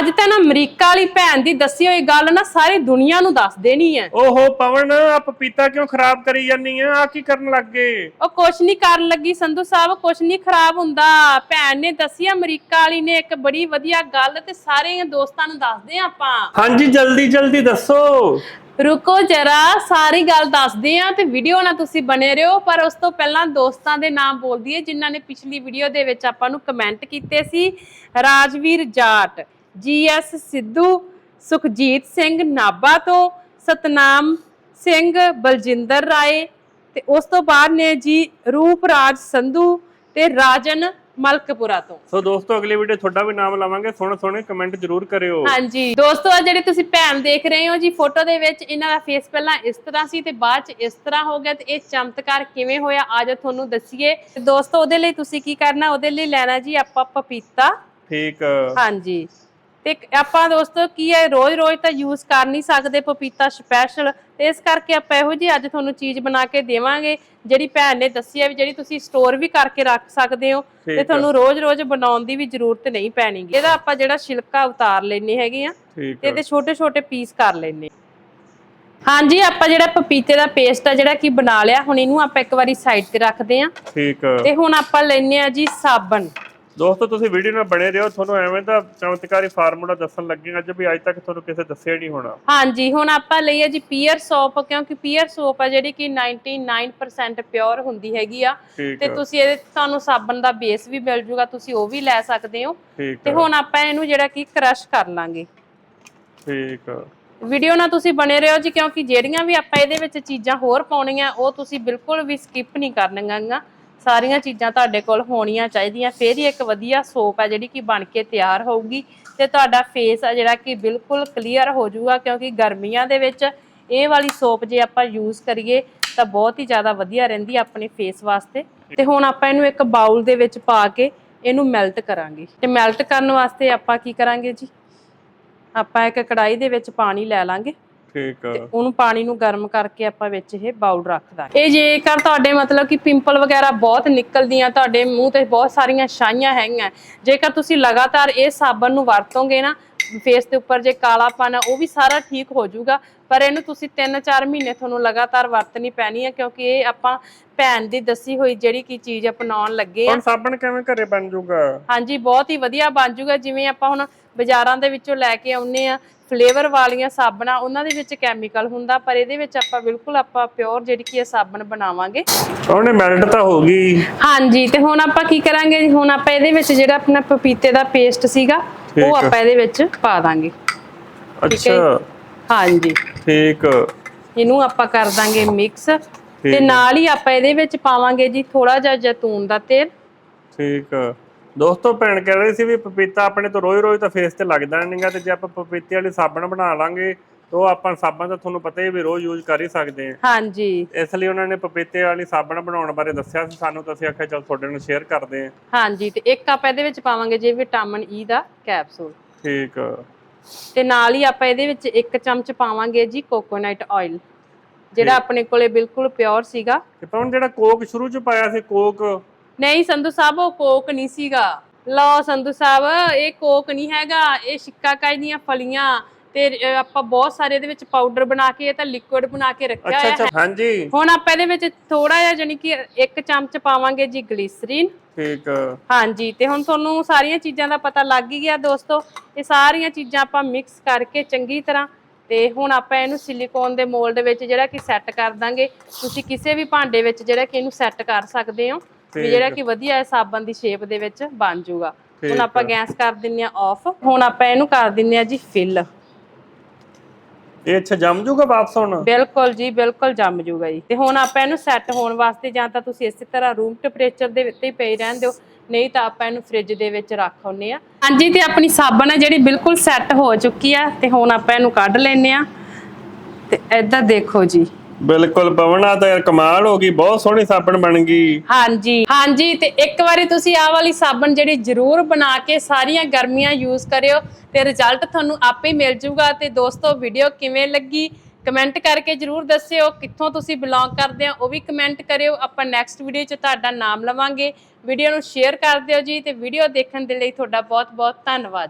ਅੱਜ ਤਾਂ ਨਾ ਅਮਰੀਕਾ ਵਾਲੀ ਭੈਣ ਦੀ ਦੱਸੀ ਹੋਈ ਗੱਲ ਨਾ ਸਾਰੀ ਦੁਨੀਆ ਨੂੰ ਦੱਸ ਦੇਣੀ ਹੈ। ਓਹੋ ਪਵਨ ਆ ਪਪੀਤਾ ਕਿਉਂ ਖਰਾਬ ਕਰੀ ਜਾਨੀ ਆ ਆ ਕੀ ਕਰਨ ਲੱਗ ਗਏ? ਉਹ ਕੁਛ ਨਹੀਂ ਕਰਨ ਲੱਗੀ ਸੰਧੂ ਸਾਹਿਬ ਕੁਛ ਨਹੀਂ ਖਰਾਬ ਹੁੰਦਾ। ਭੈਣ ਨੇ ਦੱਸੀ ਅਮਰੀਕਾ ਵਾਲੀ ਨੇ ਇੱਕ ਬੜੀ ਵਧੀਆ ਗੱਲ ਤੇ ਸਾਰੇ ਦੋਸਤਾਂ ਨੂੰ ਦੱਸਦੇ ਹਾਂ ਆਪਾਂ। ਹਾਂਜੀ ਜਲਦੀ ਜਲਦੀ ਦੱਸੋ। ਰੁਕੋ ਜਰਾ ਸਾਰੀ ਗੱਲ ਦੱਸਦੇ ਆ ਤੇ ਵੀਡੀਓ ਨਾਲ ਤੁਸੀਂ ਬਣੇ ਰਹੋ ਪਰ ਉਸ ਤੋਂ ਪਹਿਲਾਂ ਦੋਸਤਾਂ ਦੇ ਨਾਮ ਬੋਲ ਦਈਏ ਜਿਨ੍ਹਾਂ ਨੇ ਪਿਛਲੀ ਵੀਡੀਓ ਦੇ ਵਿੱਚ ਆਪਾਂ ਨੂੰ ਕਮੈਂਟ ਕੀਤੇ ਸੀ। ਰਾਜਵੀਰ ਜਾਟ। ਜੀਐਸ ਸਿੱਧੂ ਸੁਖਜੀਤ ਸਿੰਘ ਨਾਭਾ ਤੋਂ ਸਤਨਾਮ ਸਿੰਘ ਬਲਜਿੰਦਰ ਰਾਏ ਤੇ ਉਸ ਤੋਂ ਬਾਅਦ ਨੇ ਜੀ ਰੂਪਰਾਜ ਸੰਧੂ ਤੇ ਰਾਜਨ ਮਲਕਪੁਰਾ ਤੋਂ। ਸੋ ਦੋਸਤੋ ਅਗਲੀ ਵੀਡੀਓ ਤੁਹਾਡਾ ਵੀ ਨਾਮ ਲਾਵਾਂਗੇ। ਸੋਹਣੇ ਸੋਹਣੇ ਕਮੈਂਟ ਜ਼ਰੂਰ ਕਰਿਓ। ਹਾਂਜੀ। ਦੋਸਤੋ ਆ ਜਿਹੜੇ ਤੁਸੀਂ ਭੈਣ ਦੇਖ ਰਹੇ ਹੋ ਜੀ ਫੋਟੋ ਦੇ ਵਿੱਚ ਇਹਨਾਂ ਦਾ ਫੇਸ ਪਹਿਲਾਂ ਇਸ ਤਰ੍ਹਾਂ ਸੀ ਤੇ ਬਾਅਦ ਚ ਇਸ ਤਰ੍ਹਾਂ ਹੋ ਗਿਆ ਤੇ ਇਹ ਚਮਤਕਾਰ ਕਿਵੇਂ ਹੋਇਆ ਅੱਜ ਤੁਹਾਨੂੰ ਦੱਸੀਏ। ਤੇ ਦੋਸਤੋ ਉਹਦੇ ਲਈ ਤੁਸੀਂ ਕੀ ਕਰਨਾ? ਉਹਦੇ ਲਈ ਲੈਣਾ ਜੀ ਆਪਾਂ ਪਪੀਤਾ। ਠੀਕ। ਹਾਂਜੀ। ਤੇ ਆਪਾਂ ਦੋਸਤੋ ਕੀ ਹੈ ਰੋਜ਼-ਰੋਜ਼ ਤਾਂ ਯੂਜ਼ ਕਰ ਨਹੀਂ ਸਕਦੇ ਪਪੀਤਾ ਸਪੈਸ਼ਲ ਤੇ ਇਸ ਕਰਕੇ ਆਪਾਂ ਇਹੋ ਜੀ ਅੱਜ ਤੁਹਾਨੂੰ ਚੀਜ਼ ਬਣਾ ਕੇ ਦੇਵਾਂਗੇ ਜਿਹੜੀ ਭੈਣ ਨੇ ਦੱਸੀ ਹੈ ਵੀ ਜਿਹੜੀ ਤੁਸੀਂ ਸਟੋਰ ਵੀ ਕਰਕੇ ਰੱਖ ਸਕਦੇ ਹੋ ਤੇ ਤੁਹਾਨੂੰ ਰੋਜ਼-ਰੋਜ਼ ਬਣਾਉਣ ਦੀ ਵੀ ਜ਼ਰੂਰਤ ਨਹੀਂ ਪੈਣੀਗੀ ਇਹਦਾ ਆਪਾਂ ਜਿਹੜਾ ਛਿਲਕਾ ਉਤਾਰ ਲੈਣੇ ਹੈਗੇ ਆ ਤੇ ਇਹਦੇ ਛੋਟੇ-ਛੋਟੇ ਪੀਸ ਕਰ ਲੈਣੇ ਹਾਂਜੀ ਆਪਾਂ ਜਿਹੜਾ ਪਪੀਤੇ ਦਾ ਪੇਸਟ ਆ ਜਿਹੜਾ ਕਿ ਬਣਾ ਲਿਆ ਹੁਣ ਇਹਨੂੰ ਆਪਾਂ ਇੱਕ ਵਾਰੀ ਸਾਈਡ ਤੇ ਰੱਖਦੇ ਆ। ਠੀਕ ਤੇ ਹੁਣ ਆਪਾਂ ਲੈਣੇ ਆ ਜੀ ਸਾਬਣ। ਦੋਸਤੋ ਤੁਸੀਂ ਵੀਡੀਓ ਨਾਲ ਬਣੇ ਰਹੋ। ਤੁਹਾਨੂੰ ਐਵੇਂ ਦਾ ਚਮਤਕਾਰੀ ਫਾਰਮੂਲਾ ਦੱਸਣ ਲੱਗੇ ਅੱਜ ਵੀ ਅੱਜ ਤੱਕ ਤੁਹਾਨੂੰ ਕਿਸੇ ਦੱਸਿਆ ਨਹੀਂ ਹੋਣਾ। ਹਾਂਜੀ ਹੁਣ ਆਪਾਂ ਲਈਏ ਜੀ ਪੀਅਰ ਸੋਪ ਕਿਉਂਕਿ ਪੀਅਰ ਸੋਪ ਆ ਜਿਹੜੀ ਕਿ 99% ਪਿਓਰ ਹੁੰਦੀ ਹੈਗੀ ਆ। ਤੇ ਤੁਸੀਂ ਇਹਦੇ ਤੁਹਾਨੂੰ ਸਾਬਣ ਦਾ ਬੇਸ ਵੀ ਮਿਲ ਜੂਗਾ ਤੁਸੀਂ ਉਹ ਵੀ ਲੈ ਸਕਦੇ ਹੋ। ਤੇ ਹੁਣ ਆਪਾਂ ਇਹਨੂੰ ਜਿਹੜਾ ਕਿ ਕ੍ਰਸ਼ ਕਰ ਲਾਂਗੇ। ਠੀਕ ਵੀਡੀਓ ਨਾਲ ਤੁਸੀਂ ਬਣੇ ਰਹੋ ਜੀ ਕਿਉਂਕਿ ਜਿਹੜੀਆਂ ਵੀ ਆਪਾਂ ਇਹਦੇ ਵਿੱਚ ਚੀਜ਼ਾਂ ਹੋਰ ਪਾਉਣੀਆਂ ਉਹ ਤੁਸੀਂ ਬਿਲਕੁਲ ਵੀ ਸਕਿਪ ਨਹੀਂ ਕਰਨੀਆਂ ਸਾਰੀਆਂ ਚੀਜ਼ਾਂ ਤੁਹਾਡੇ ਕੋਲ ਹੋਣੀਆਂ ਚਾਹੀਦੀਆਂ। ਫਿਰ ਹੀ ਇੱਕ ਵਧੀਆ ਸੋਪ ਹੈ ਜਿਹੜੀ ਕਿ ਬਣ ਕੇ ਤਿਆਰ ਹੋਊਗੀ। ਤੇ ਤੁਹਾਡਾ ਫੇਸ ਆ ਜਿਹੜਾ ਕਿ ਬਿਲਕੁਲ ਕਲੀਅਰ ਹੋ ਜਾਊਗਾ ਕਿਉਂਕਿ ਗਰਮੀਆਂ ਦੇ ਵਿੱਚ ਇਹ ਵਾਲੀ ਸੋਪ ਜੇ ਆਪਾਂ ਯੂਜ਼ ਕਰੀਏ ਤਾਂ ਬਹੁਤ ਹੀ ਜ਼ਿਆਦਾ ਵਧੀਆ ਰਹਿੰਦੀ ਹੈ ਆਪਣੇ ਫੇਸ ਵਾਸਤੇ। ਤੇ ਹੁਣ ਆਪਾਂ ਇਹਨੂੰ ਇੱਕ ਬਾਉਲ ਦੇ ਵਿੱਚ ਪਾ ਕੇ ਇਹਨੂੰ ਮੈਲਟ ਕਰਾਂਗੇ। ਤੇ ਮੈਲਟ ਕਰਨ ਵਾਸਤੇ ਆਪਾਂ ਕੀ ਕਰਾਂਗੇ ਜੀ? ਆਪਾਂ ਇੱਕ ਕੜਾਈ ਦੇ ਵਿੱਚ ਪਾਣੀ ਲੈ ਲਾਂਗੇ। ਠੀਕ ਤੇ ਉਹਨੂੰ ਪਾਣੀ ਨੂੰ ਗਰਮ ਕਰਕੇ ਆਪਾਂ ਵਿੱਚ ਇਹ ਬਾਉਲ ਰੱਖ ਦਾਂਗੇ। ਇਹ ਜੇਕਰ ਤੁਹਾਡੇ ਮਤਲਬ ਕਿ ਪਿੰਪਲ ਵਗੈਰਾ ਬਹੁਤ ਨਿਕਲਦੀਆਂ ਤੁਹਾਡੇ ਮੂੰਹ ਤੇ ਬਹੁਤ ਸਾਰੀਆਂ ਛਾਈਆਂ ਹੈਗੀਆਂ ਜੇਕਰ ਤੁਸੀਂ ਲਗਾਤਾਰ ਇਹ ਸਾਬਣ ਨੂੰ ਵਰਤੋਗੇ ਨਾ ਫੇਸ ਦੇ ਉੱਪਰ ਜੇ ਕਾਲਾਪਨ ਆ ਉਹ ਵੀ ਸਾਰਾ ਠੀਕ ਹੋ ਜਾਊਗਾ। ਪਰ ਇਹਨੂੰ ਤੁਸੀਂ 3-4 ਮਹੀਨੇ ਤੁਹਾਨੂੰ ਲਗਾਤਾਰ ਵਰਤਣੀ ਪੈਣੀ ਹੈ ਕਿਉਂਕਿ ਇਹ ਆਪਾਂ ਭੈਣ ਦੀ ਦੱਸੀ ਹੋਈ ਜਿਹੜੀ ਕੀ ਚੀਜ਼ ਅਪਣਾਉਣ ਲੱਗੇ ਆ। ਹੁਣ ਸਾਬਣ ਕਿਵੇਂ ਘਰੇ ਬਣ ਜਾਊਗਾ? ਹਾਂਜੀ ਬਹੁਤ ਹੀ ਵਧੀਆ ਬਣ ਜਾਊਗਾ। ਜਿਵੇਂ ਆਪਾਂ ਹੁਣ ਬਾਜ਼ਾਰਾਂ ਦੇ ਵਿੱਚੋਂ ਲੈ ਕੇ ਆਉਨੇ ਆ ਫਲੇਵਰ ਵਾਲੀਆਂ ਸਾਬਣਾਂ ਉਹਨਾਂ ਦੇ ਵਿੱਚ ਕੈਮੀਕਲ ਹੁੰਦਾ ਪਰ ਇਹਦੇ ਵਿੱਚ ਆਪਾਂ ਬਿਲਕੁਲ ਆਪਾਂ ਪਿਓਰ ਜਿਹੜੀ ਕੀ ਹੈ ਸਾਬਣ ਬਣਾਵਾਂਗੇ। ਉਹਨੇ ਮੈਲਟ ਤਾਂ ਹੋ ਗਈ। ਹਾਂਜੀ ਤੇ ਹੁਣ ਆਪਾਂ ਕੀ ਕਰਾਂਗੇ? ਹੁਣ ਆਪਾਂ ਇਹਦੇ ਵਿੱਚ ਜਿਹੜਾ ਆਪਣਾ ਪਪੀਤੇ ਦਾ ਪੇਸਟ ਸੀਗਾ ਉਹ। ਆਪਾਂ ਇਹਦੇ ਵਿੱਚ ਪਾ ਦਾਂਗੇ। ਅੱਛਾ। ਹਾਂਜੀ। ਠੀਕ। ਇਹਨੂੰ ਆਪਾਂ ਕਰ ਦਾਂਗੇ ਮਿਕਸ ਤੇ। ਨਾਲ ਹੀ ਆਪਾਂ ਇਹਦੇ ਵਿੱਚ ਪਾਵਾਂਗੇ ਜੀ ਥੋੜਾ ਜਿਹਾ ਜ਼ੈਤੂਨ ਦਾ ਤੇਲ। ਠੀਕ ਦੋਸਤੋ ਭੈਣ ਕਹਿ ਰਹੀ ਸੀ ਵੀ ਪਪੀਤਾ ਆਪਣੇ ਤੋਂ ਰੋਜ਼-ਰੋਜ਼ ਤਾਂ ਫੇਸ ਤੇ ਲੱਗਦਾ ਨਹੀਂਗਾ ਤੇ ਜੇ ਆਪਾਂ ਪਪੀਤੇ ਵਾਲੀ ਸਾਬਣ ਬਣਾ ਲਾਂਗੇ ਤਾਂ ਆਪਾਂ ਸਾਬਣ ਤਾਂ ਤੁਹਾਨੂੰ ਪਤਾ ਹੀ ਵੀ ਰੋਜ਼ ਯੂਜ਼ ਕਰ ਹੀ ਸਕਦੇ ਹਾਂ ਹਾਂਜੀ। ਇਸ ਲਈ ਉਹਨਾਂ ਨੇ ਪਪੀਤੇ ਵਾਲੀ ਸਾਬਣ ਬਣਾਉਣ ਬਾਰੇ ਦੱਸਿਆ ਸੀ ਸਾਨੂੰ ਤਾਂ ਅਸੀਂ ਆਖਿਆ ਚਲ ਤੁਹਾਡੇ ਨਾਲ ਸ਼ੇਅਰ ਕਰਦੇ ਹਾਂ ਹਾਂਜੀ ਤੇ ਇੱਕ ਆਪਾਂ ਇਹਦੇ ਵਿੱਚ ਪਾਵਾਂਗੇ ਜੀ ਵਿਟਾਮਿਨ ਈ ਦਾ ਕੈਪਸੂਲ ਠੀਕ ਤੇ ਨਾਲ ਹੀ ਆਪਾਂ ਇਹਦੇ ਵਿੱਚ ਇੱਕ ਚਮਚ ਪਾਵਾਂਗੇ ਜੀ ਕੋਕੋਨਟ ਆਇਲ ਜਿਹੜਾ ਆਪਣੇ ਕੋਲੇ ਬਿਲਕੁਲ ਪਿਓਰ ਸੀਗਾ। ਤੇ ਪਵਨ ਜਿਹੜਾ ਕੋਕ ਸ਼ੁਰੂ ਚ ਪਾਇਆ ਸੀ ਕੋਕ ਨਹੀਂ ਸੰਧੂ ਸਾਹਿਬ ਉਹ ਕੋਕ ਨਹੀਂ ਸੀਗਾ। ਲਓ ਸੰਧੂ ਸਾਹਿਬ ਇਹ ਕੋਕ ਨਹੀਂ ਹੈਗਾ ਇਹ ਸ਼ਿਕਾਕਾਈ ਦੀਆਂ ਫਲੀਆਂ। ਤੇ ਆਪਾਂ ਬਹੁਤ ਸਾਰੇ ਇਹਦੇ ਵਿੱਚ ਪਾਊਡਰ ਬਣਾ ਕੇ ਇਹ ਤਾਂ ਲਿਕੁਇਡ ਬਣਾ ਕੇ ਰੱਖਿਆ ਅੱਛਾ ਅੱਛਾ ਹਾਂਜੀ। ਹੁਣ ਆਪਾਂ ਇਹਦੇ ਵਿੱਚ ਥੋੜਾ ਜਿਹਾ ਜਾਨੀ ਕਿ ਇੱਕ ਚਮਚ ਪਾਵਾਂਗੇ ਜੀ ਗਲੀਸਰੀਨ ਠੀਕ। ਹਾਂਜੀ ਤੇ ਹੁਣ ਤੁਹਾਨੂੰ ਸਾਰੀਆਂ ਚੀਜ਼ਾਂ ਦਾ ਪਤਾ ਲੱਗ ਹੀ ਗਿਆ ਦੋਸਤੋ। ਇਹ ਸਾਰੀਆਂ ਚੀਜ਼ਾਂ ਆਪਾਂ ਮਿਕਸ ਕਰਕੇ ਚੰਗੀ ਤਰ੍ਹਾਂ ਤੇ ਹੁਣ ਆਪਾਂ ਇਹਨੂੰ ਸਿਲੀਕੋਨ ਦੇ ਮੋਲਡ ਵਿੱਚ ਜਿਹੜਾ ਕਿ ਸੈੱਟ ਕਰ ਦਾਂਗੇ। ਤੁਸੀਂ ਕਿਸੇ ਵੀ ਭਾਂਡੇ ਵਿੱਚ ਜਿਹੜਾ ਕਿ ਇਹਨੂੰ ਸੈੱਟ ਕਰ ਸਕਦੇ ਹੋ। ਵੀ ਜਿਹੜਾ ਕਿ ਵਧੀਆ ਹੈ ਸਾਬਣ ਦੀ ਸ਼ੇਪ ਦੇ ਵਿੱਚ ਬਣ ਜਾਊਗਾ। ਹੁਣ ਆਪਾਂ ਗੈਸ ਕਰ ਦਿੰਨੇ ਆ ਆਫ ਹੁਣ ਆਪਾਂ ਇਹਨੂੰ ਕਰ ਦਿੰਨੇ ਆ ਜੀ ਫਿਲ ਇਹ ਅੱਛਾ ਜੰਮ ਜੂਗਾ ਵਾਪਸ ਹੁਣ? ਬਿਲਕੁਲ ਜੀ ਬਿਲਕੁਲ ਜੰਮ ਜੂਗਾ ਜੀ। ਤੇ ਹੁਣ ਆਪਾਂ ਇਹਨੂੰ ਸੈੱਟ ਹੋਣ ਵਾਸਤੇ ਜਾਂ ਤਾਂ ਤੁਸੀਂ ਇਸੇ ਤਰ੍ਹਾਂ ਰੂਮ ਟੈਂਪਰੇਚਰ ਦੇ ਉੱਤੇ ਹੀ ਪਈ ਰਹਿਣ ਦਿਓ ਨਹੀਂ ਤਾਂ ਆਪਾਂ ਇਹਨੂੰ ਫ੍ਰਿਜ ਦੇ ਵਿੱਚ ਰੱਖ ਆਉਂਦੇ ਆ ਹਾਂਜੀ ਤੇ ਆਪਣੀ ਸਾਬਣ ਹੈ ਜਿਹੜੀ ਬਿਲਕੁਲ ਸੈੱਟ ਹੋ ਚੁੱਕੀ ਆ ਤੇ ਹੁਣ ਆਪਾਂ ਇਹਨੂੰ ਕੱਢ ਲੈਨੇ ਆ ਤੇ ਇੱਧਰ ਦੇਖੋ ਜੀ। ਬਿਲਕੁਲ ਪਵਨਾ ਤਾਂ ਯਾਰ ਕਮਾਲ ਹੋ ਗਈ, ਬਹੁਤ ਸੋਹਣੀ ਸਾਬਣ ਬਣ ਗਈ। ਹਾਂਜੀ ਹਾਂਜੀ, ਤੇ ਇੱਕ ਵਾਰੀ ਤੁਸੀਂ ਆਹ ਵਾਲੀ ਸਾਬਣ ਜਿਹੜੀ ਜ਼ਰੂਰ ਬਣਾ ਕੇ ਸਾਰੀਆਂ ਗਰਮੀਆਂ ਯੂਜ਼ ਕਰਿਓ ਤੇ ਰਿਜ਼ਲਟ ਤੁਹਾਨੂੰ ਆਪੇ ਹੀ ਮਿਲ ਜਾਊਗਾ ਤੇ ਦੋਸਤੋ ਵੀਡੀਓ ਕਿਵੇਂ ਲੱਗੀ? ਕਮੈਂਟ ਕਰਕੇ ਜਰੂਰ ਦੱਸਿਓ। ਕਿੱਥੋਂ ਤੁਸੀਂ ਬਿਲੋਂਗ ਕਰਦੇ ਹੋ, ਉਹ ਵੀ ਕਮੈਂਟ ਕਰਿਓ। ਆਪਾਂ ਨੈਕਸਟ ਵੀਡੀਓ 'ਚ ਤੁਹਾਡਾ ਨਾਮ ਲਵਾਂਗੇ। ਵੀਡੀਓ ਨੂੰ ਸ਼ੇਅਰ ਕਰ ਦਿਓ ਜੀ ਤੇ ਵੀਡੀਓ ਦੇਖਣ ਦੇ ਲਈ ਤੁਹਾਡਾ ਬਹੁਤ ਬਹੁਤ ਧੰਨਵਾਦ।